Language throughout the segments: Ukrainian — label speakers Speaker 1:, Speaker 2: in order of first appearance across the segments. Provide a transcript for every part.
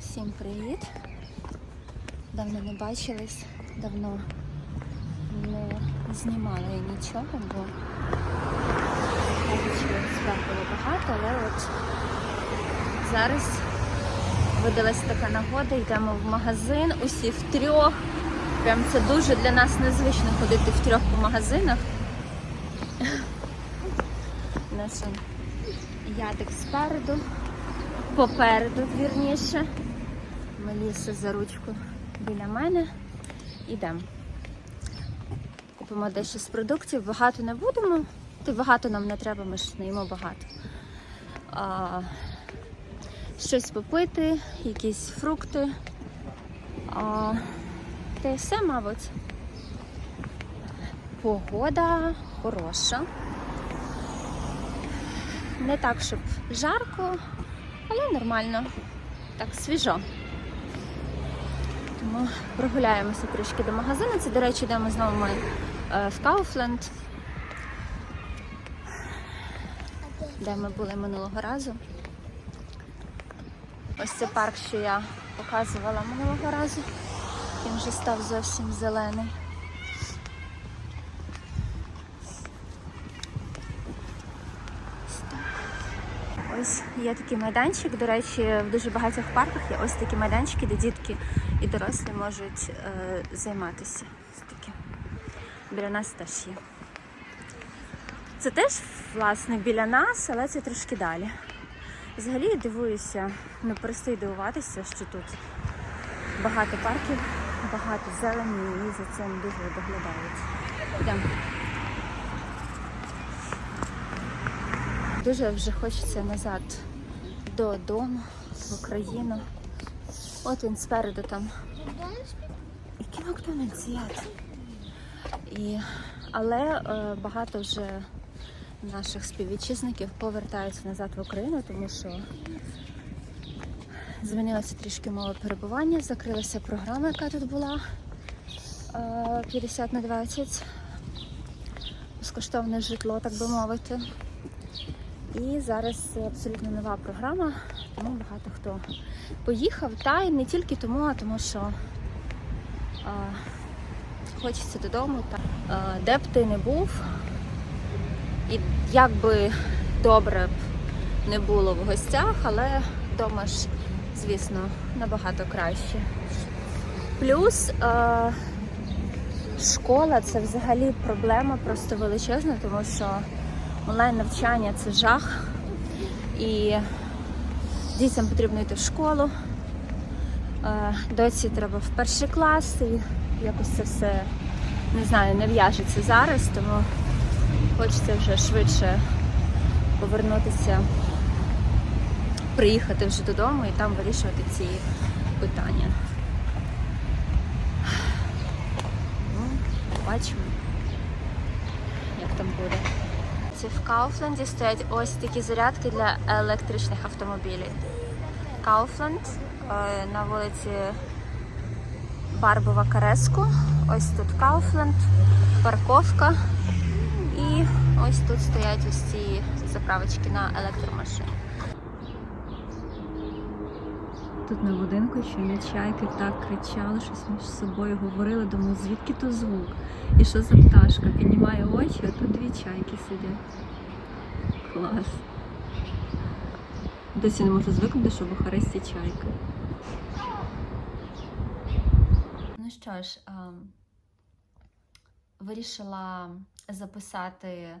Speaker 1: Всім привіт! Давно не бачились, давно не знімала я нічого, бо справ було багато, але от зараз видалась така нагода, йдемо в магазин, усі в трьох. Прям це дуже для нас незвично ходити в трьох по магазинах. Наша ядик спереду, попереду, вірніше. Меліса за ручку біля мене. Ідемо. Купимо дещо з продуктів, багато не будемо. Ти багато нам не треба, ми ж не їмо багато. А, щось попити, якісь фрукти. А, та й все, мабуть. Погода хороша. Не так, щоб жарко, але нормально. Так, свіжо. Тому прогуляємося трішки до магазину. Це, до речі, йдемо знову ми е, в Кауфленд, де ми були минулого разу. Ось це парк, що я показувала минулого разу. Він вже став зовсім зелений. Ось так. Ось є такий майданчик. До речі, в дуже багатьох парках є ось такі майданчики, де дітки і дорослі можуть е, займатися. Такі. Біля нас теж є. Це теж, власне, біля нас, але це трошки далі. Взагалі я дивуюся, не перестаю дивуватися, що тут багато парків, багато зелені і за цим дуже доглядають. Йдемо. Дуже вже хочеться назад додому, в Україну. От він спереду там. Який Макдональдс? І... Але е, багато вже наших співвітчизників повертаються назад в Україну, тому що змінилося трішки мова перебування, закрилася програма, яка тут була е, 50 на 20. Безкоштовне житло, так би мовити. І зараз абсолютно нова програма, тому багато хто поїхав. Та й не тільки тому, а тому що а, хочеться додому. Та, а, де б ти не був, і як би добре б не було в гостях, але вдома ж, звісно, набагато краще. Плюс а, школа це взагалі проблема просто величезна, тому що онлайн навчання це жах. І дітям потрібно йти в школу. Е, Доці треба в перший клас і якось це все не знаю, не в'яжеться зараз, тому хочеться вже швидше повернутися, приїхати вже додому і там вирішувати ці питання. Ну, Бачимо, як там буде. Це в Кауфленді стоять ось такі зарядки для електричних автомобілів. Кауфленд е, на вулиці Барбова Кареску. Ось тут Кауфленд, парковка. І ось тут стоять ось ці заправочки на електромашини. Тут на будинку на чайки так кричали, щось між собою говорили, думаю, звідки то звук? І що за пташка? Піднімає очі, а тут дві чайки сидять. Клас. Досі не можу звикнути, що в Бухаресті чайка. Ну що ж, ем, вирішила записати,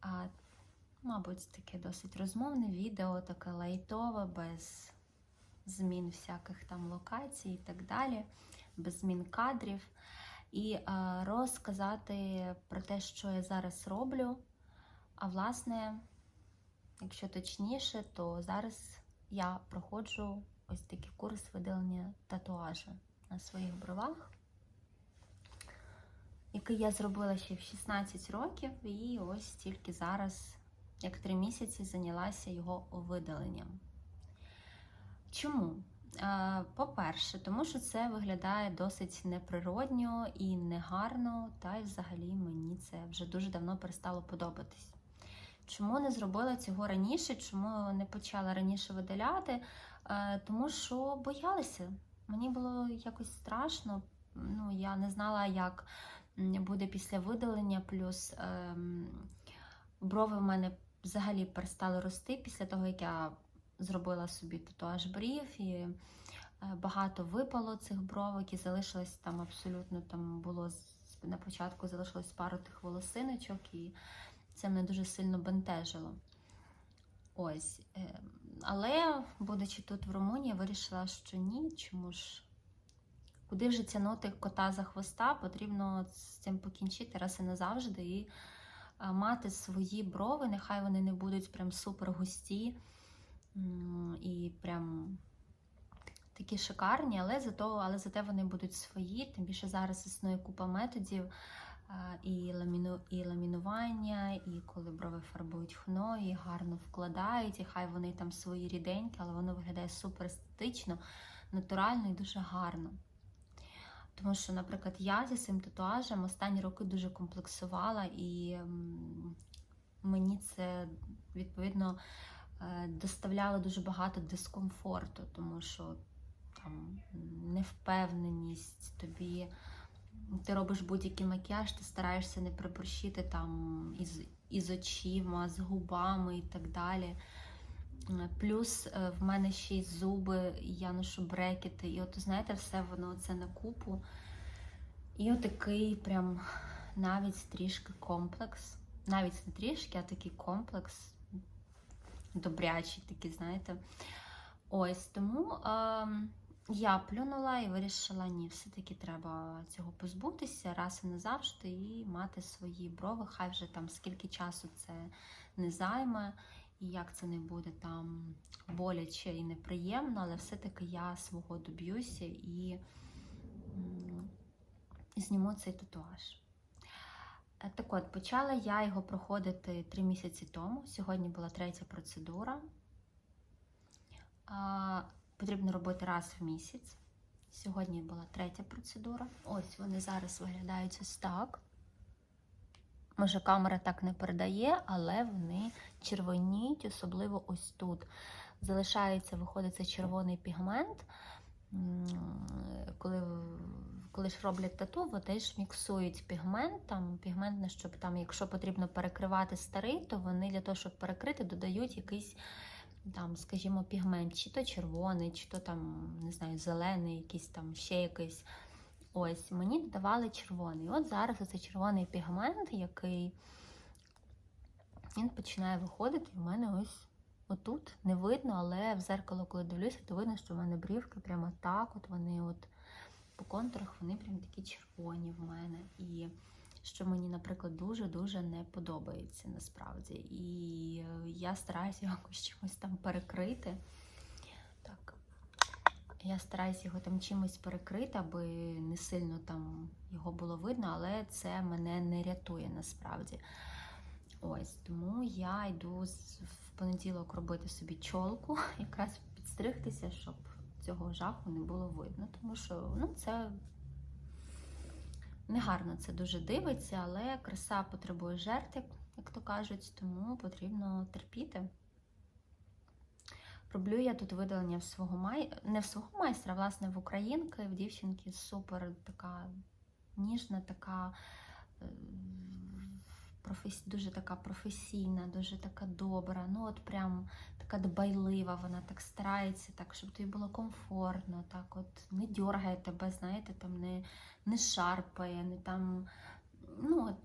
Speaker 1: а, мабуть, таке досить розмовне відео, таке лайтове, без змін всяких там локацій і так далі, без змін кадрів. І е, розказати про те, що я зараз роблю. А власне, якщо точніше, то зараз я проходжу ось такий курс видалення татуажу на своїх бровах, який я зробила ще в 16 років, і ось тільки зараз, як 3 місяці, зайнялася його видаленням. Чому? Е, По-перше, тому що це виглядає досить неприродньо і негарно, та й взагалі мені це вже дуже давно перестало подобатись. Чому не зробила цього раніше? Чому не почала раніше видаляти? Е, Тому що боялася. Мені було якось страшно. Ну, я не знала, як буде після видалення. Плюс ем, брови в мене взагалі перестали рости після того, як я зробила собі татуаж брів. І е, багато випало цих бровок і залишилось там абсолютно там було на початку залишилось пару тих волосиночок, і це мене дуже сильно бентежило. Ось. е, Але, будучи тут в Румунії, вирішила, що ні, чому ж. Куди вже тягнути кота за хвоста, потрібно з цим покінчити раз і назавжди і мати свої брови, нехай вони не будуть прям супер густі і прям такі шикарні, але зато, але зате вони будуть свої. Тим більше зараз існує купа методів і, ламіну, і ламінування, і коли брови фарбують хно, і гарно вкладають, і хай вони там свої ріденькі, але воно виглядає супер естетично, натурально і дуже гарно. Тому що, наприклад, я зі цим татуажем останні роки дуже комплексувала, і мені це відповідно е, доставляло дуже багато дискомфорту, тому що там невпевненість, тобі ти робиш будь-який макіяж, ти стараєшся не приборщити там із, із очима, з губами і так далі. Е, Плюс е, в мене ще й зуби, я ношу брекети, і от знаєте, все воно це на купу. І отакий прям навіть трішки комплекс. Навіть не трішки, а такий комплекс добрячий, такий, знаєте. Ось тому е, я плюнула і вирішила, ні, все-таки треба цього позбутися раз і назавжди і мати свої брови. Хай вже там скільки часу це не займе, і як це не буде там боляче і неприємно, але все-таки я свого доб'юся і зніму цей татуаж. Е, Так от, почала я його проходити три місяці тому. Сьогодні була третя процедура. Потрібно робити раз в місяць. Сьогодні була третя процедура. Ось вони зараз виглядають ось так. Може, камера так не передає, але вони червоніють, особливо ось тут. Залишається, виходить, червоний пігмент. Коли, роблять тату, вони ж міксують пігмент. Там, пігмент, щоб там, якщо потрібно перекривати старий, то вони для того, щоб перекрити, додають якийсь там, скажімо, пігмент, чи то червоний, чи то там, не знаю, зелений, якийсь там ще якийсь. Ось, мені додавали червоний. От зараз оцей червоний пігмент, який він починає виходити, і в мене ось отут не видно, але в зеркало, коли дивлюся, то видно, що в мене брівки прямо так, от вони от по контурах вони прям такі червоні в мене. І що мені, наприклад, дуже-дуже не подобається насправді. І е, я стараюся якось чимось там перекрити. Так. Я стараюся його там чимось перекрити, аби не сильно там його було видно, але це мене не рятує насправді. Ось, тому я йду в понеділок робити собі чолку, якраз підстригтися, щоб цього жаху не було видно. Тому що ну, це негарно це дуже дивиться, але краса потребує жертв, як, то кажуть, тому потрібно терпіти. Роблю я тут видалення в свого май... не в свого майстра, а власне в українки, в дівчинки супер така ніжна, така е, професі... дуже така професійна, дуже така добра. Ну, от прям така дбайлива, вона так старається, так, щоб тобі було комфортно, так от не дьоргає тебе, знаєте, там не, не шарпає, не там. Ну, от,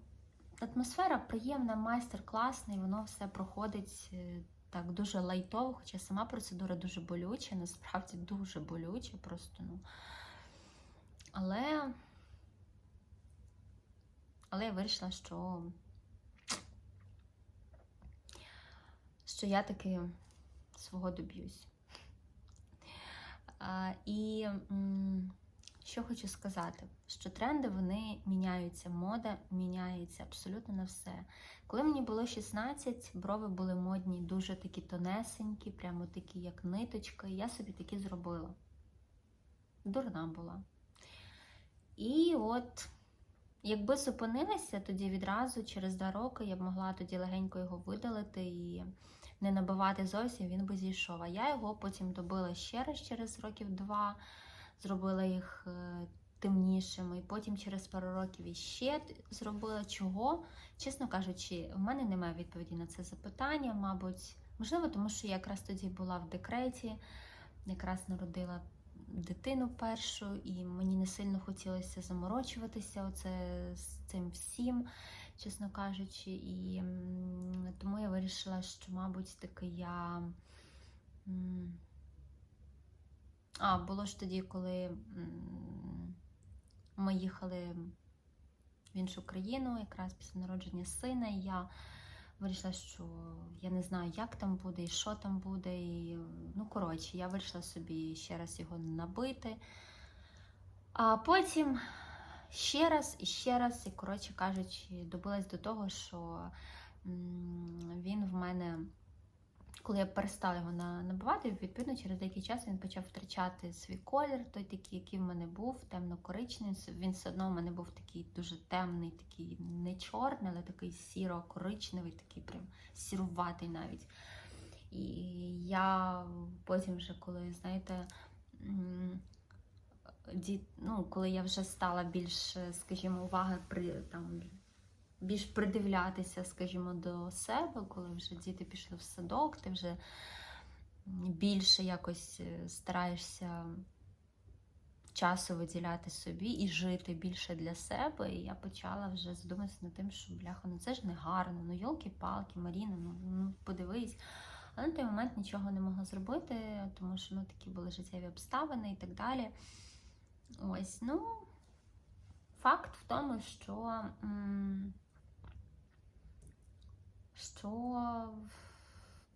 Speaker 1: атмосфера приємна, майстер класний, воно все проходить. е, так дуже лайтово, хоча сама процедура дуже болюча, насправді дуже болюча, просто ну. Але, але я вирішила, що, що я таки свого доб'юсь. І що хочу сказати, що тренди вони міняються, мода міняється абсолютно на все. Коли мені було 16, брови були модні, дуже такі тонесенькі, прямо такі, як ниточка, і я собі такі зробила. Дурна була. І от Якби зупинилася тоді відразу, через два роки, я б могла тоді легенько його видалити і не набивати зовсім, він би зійшов. А я його потім добила ще раз через років два, зробила їх е, темнішими, і потім через пару років іще зробила чого. Чесно кажучи, в мене немає відповіді на це запитання, мабуть. Можливо, тому що я якраз тоді була в декреті, якраз народила дитину першу, і мені не сильно хотілося заморочуватися оце з цим всім, чесно кажучи. І тому я вирішила, що, мабуть, таки я. А, було ж тоді, коли ми їхали в іншу країну, якраз після народження сина, і я вирішила, що я не знаю, як там буде і що там буде. І, ну, коротше, я вирішила собі ще раз його набити. А потім ще раз і ще раз, і, коротше кажучи, добилась до того, що він в мене, коли я перестала його на- набивати, відповідно, через деякий час він почав втрачати свій колір, той такий, який в мене був, темно-коричневий. Він все одно в мене був такий дуже темний, такий не чорний, але такий сіро-коричневий, такий прям сіруватий навіть. І я потім вже, коли, знаєте, ну, коли я вже стала більш, скажімо, уваги при там. Більш придивлятися, скажімо, до себе, коли вже діти пішли в садок, ти вже більше якось е, стараєшся часу виділяти собі і жити більше для себе. І я почала вже задуматися над тим, що бляха, ну це ж не гарно, ну йолки-палки, Маріна, ну, ну подивись. Але на той момент нічого не могла зробити, тому що ну, такі були життєві обставини і так далі. Ось, ну, факт в тому, що, що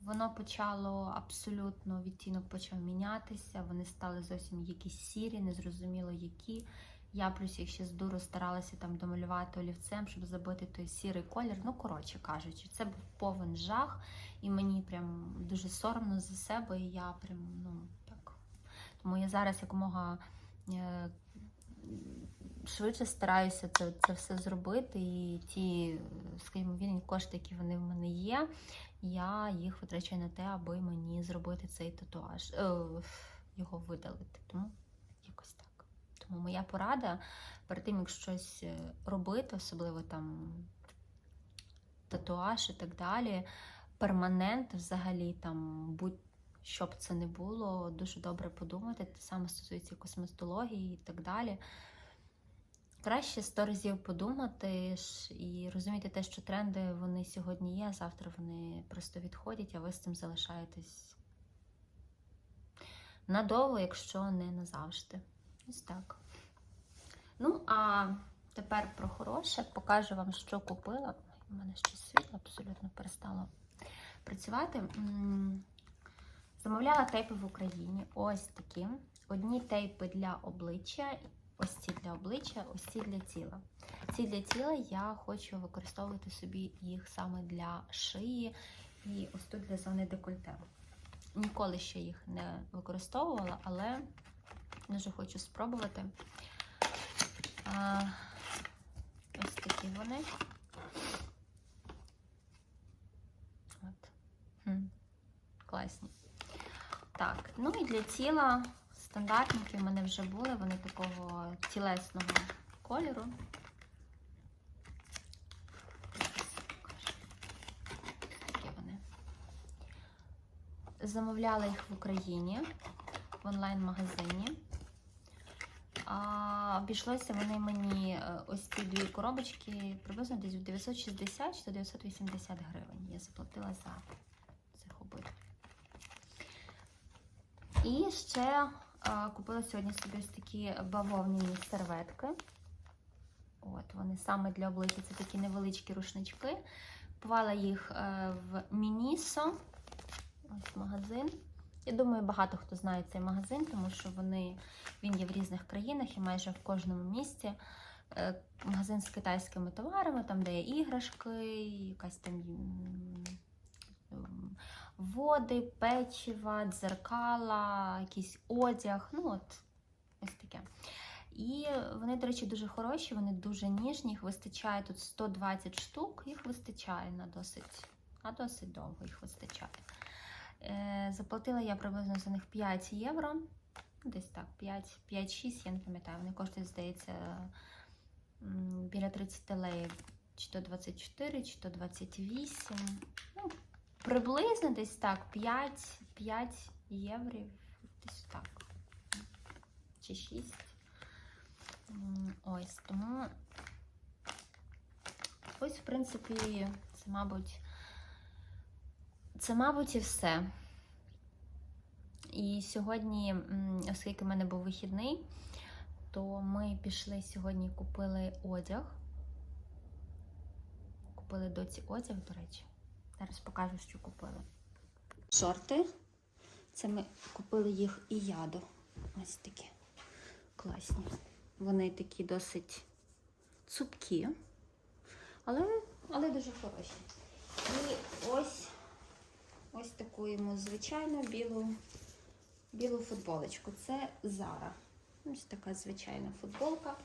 Speaker 1: воно почало абсолютно відтінок почав мінятися. Вони стали зовсім якісь сірі, незрозуміло які. Я плюс їх ще з дуру старалася там домалювати олівцем, щоб забити той сірий колір. Ну, коротше кажучи, це був повен жах, і мені прям дуже соромно за себе. І я прям, ну так. Тому я зараз якомога швидше стараюся це, це все зробити. І ті, скажімо, вільні кошти, які вони в мене є, я їх витрачаю на те, аби мені зробити цей татуаж, е, його видалити. Тому якось так. Тому моя порада перед тим, як щось е, робити, особливо там татуаж і так далі, перманент взагалі там будь. Що б це не було, дуже добре подумати. Те саме стосується косметології і так далі. Краще сто разів подумати і розуміти те, що тренди вони сьогодні є, а завтра вони просто відходять, а ви з цим залишаєтесь надовго, якщо не назавжди. Ось так. Ну, а тепер про хороше покажу вам, що купила. У мене ще світло абсолютно перестало працювати. Замовляла тейпи в Україні. Ось такі. Одні тейпи для обличчя, ось ці для обличчя, ось ці для тіла. Ці для тіла я хочу використовувати собі їх саме для шиї і ось тут для зони декольте. Ніколи ще їх не використовувала, але дуже хочу спробувати. А, ось такі вони. От. Хм. Класні. Так, ну і для тіла стандартники в мене вже були, вони такого тілесного кольору. Такі вони. Замовляла їх в Україні в онлайн-магазині. А, обійшлося вони мені е, ось ці дві коробочки приблизно десь в 960 чи 980 гривень. Я заплатила за цих обидві. І ще а, купила сьогодні собі ось такі бавовняні серветки. От, вони саме для обличчя це такі невеличкі рушнички. Купувала їх е, в Мінісо. Ось магазин. Я думаю, багато хто знає цей магазин, тому що вони, він є в різних країнах і майже в кожному місті. Е, Магазин з китайськими товарами, там, де є іграшки, якась там води, печива, дзеркала, якийсь одяг. Ну, от ось таке. І вони, до речі, дуже хороші, вони дуже ніжні, їх вистачає тут 120 штук, їх вистачає на досить, на досить довго їх вистачає. Е, заплатила я приблизно за них 5 євро. Десь так, 5 5-6, я не пам'ятаю. Вони коштують, здається, біля 30 леїв, чи то 24, чи то 28. Ну, приблизно десь так, 5, 5 євро, десь так. Чи 6. Ось, тому ось, в принципі, це, мабуть, це, мабуть, і все. І сьогодні, оскільки в мене був вихідний, то ми пішли сьогодні, купили одяг. Купили доці одяг, до речі. Зараз покажу, що купили. Шорти. Це ми купили їх і ядо. Ось такі класні. Вони такі досить цупкі, але, але дуже хороші. І ось ось таку йому звичайну білу, білу футболочку. Це Зара. Ось така звичайна футболка.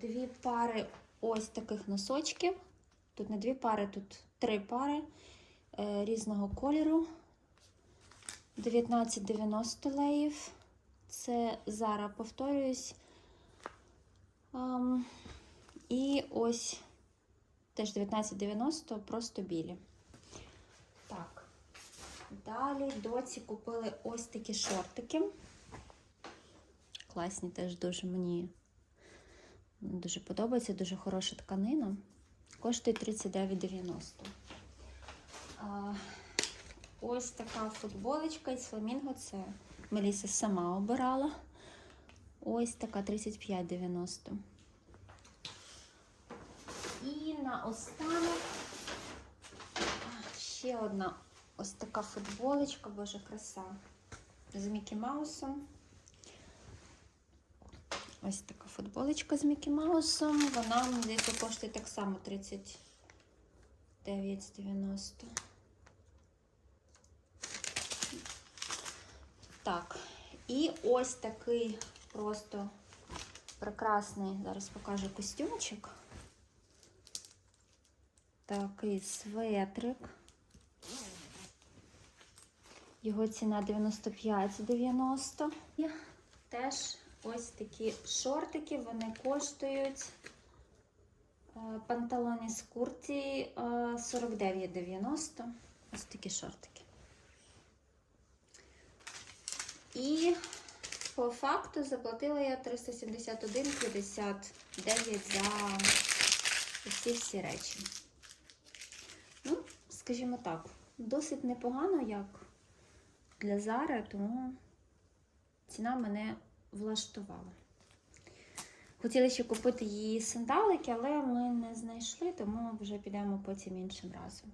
Speaker 1: Дві пари ось таких носочків. Тут не дві пари, тут три пари е, різного кольору. 1990 леїв. Це Зара, повторююсь. Ам, і ось теж 1990, просто білі. Так. Далі доці купили ось такі шортики. Класні теж дуже мені дуже подобається, дуже хороша тканина. Коштує 39,90. А, Ось така футболочка із фламінго. Це Меліса сама обирала. Ось така 35,90. І наостанок ще одна ось така футболочка, боже, краса. З Мікі Маусом. Ось така футболочка з Мікі Маусом. Вона, здається, коштує так само 39,90. Так, і ось такий просто прекрасний, зараз покажу костюмчик. Такий светрик. Його ціна 95,90. І теж ось такі шортики, вони коштують е, панталони з курті е, 49,90. Ось такі шортики. І по факту заплатила я 371,59 за усі всі речі. Ну, скажімо так, досить непогано, як для Зари, тому ціна мене влаштувала. Хотіла ще купити її сандалики, але ми не знайшли, тому вже підемо потім іншим разом.